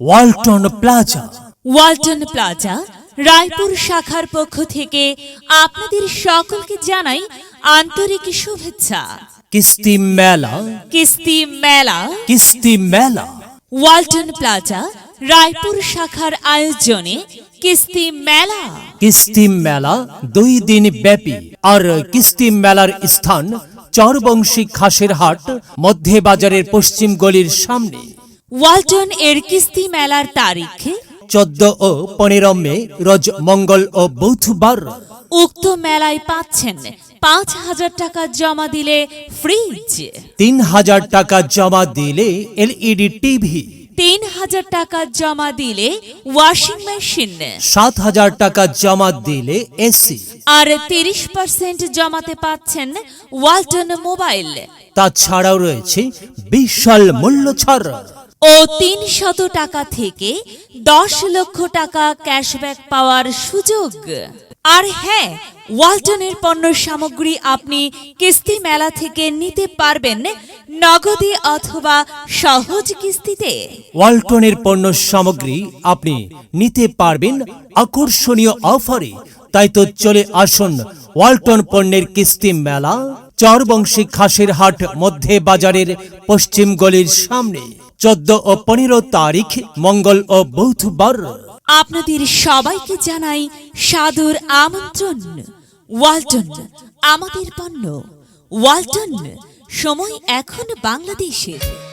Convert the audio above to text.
Walton plaza Walton plaza Raipur শাখার পক্ষ থেকে আপনাদের সকলকে জানাই আন্তরিক শুভেচ্ছা। কিস্তি মেলা। কিস্তি মেলা। কিস্তি মেলা। ওয়ালটন প্লাজা রায়পুর শাখার আয়োজনে কিস্তি মেলা। কিস্তি মেলা দুই দিন ব্যাপী। আর কিস্তি মেলার স্থান চরবংশী খাসের হাট মধ্যে বাজারের পশ্চিম গলির সামনে। ওয়ালটন এর কিস্তি মেলার তারিখ চোদ্দ ও পনেরো মে রোজ মঙ্গল ও বুধবার উক্ত মেলায় পাচ্ছেন পাঁচ হাজার টাকা জমা দিলে ফ্রিজ তিন হাজার টাকা জমা দিলে এলইডি টিভি তিন হাজার টাকা জমা দিলে ওয়াশিং মেশিন সাত হাজার টাকা জমা দিলে এসি। আর তিরিশ পার্সেন্ট জমাতে পাচ্ছেন ওয়ালটন মোবাইল। তাছাড়াও রয়েছে বিশাল মূল্য ছাড় ও তিন শত টাকা থেকে দশ লক্ষ টাকা ক্যাশব্যাক পাওয়ার সুযোগ। আর হ্যাঁ ওয়ালটনের পণ্য সামগ্রী আপনি কিস্তি মেলা থেকে নিতে পারবেন নগদে অথবা সহজ কিস্তিতে। ওয়ালটনের পণ্য সামগ্রী আপনি নিতে পারবেন আকর্ষণীয় অফারে। তাই তো চলে আসুন ওয়ালটন পণ্যের কিস্তি মেলা, চরবংশী খাসের হাট মধ্যে বাজারের পশ্চিম গলির সামনে। চোদ্দ ও পনেরো তারিখ, মঙ্গল ও বুধবার। আপনাদের সবাইকে জানাই সাদর আমন্ত্রণ। ওয়ালটন, আমাদের পণ্য। ওয়ালটন, সময় এখন বাংলাদেশের।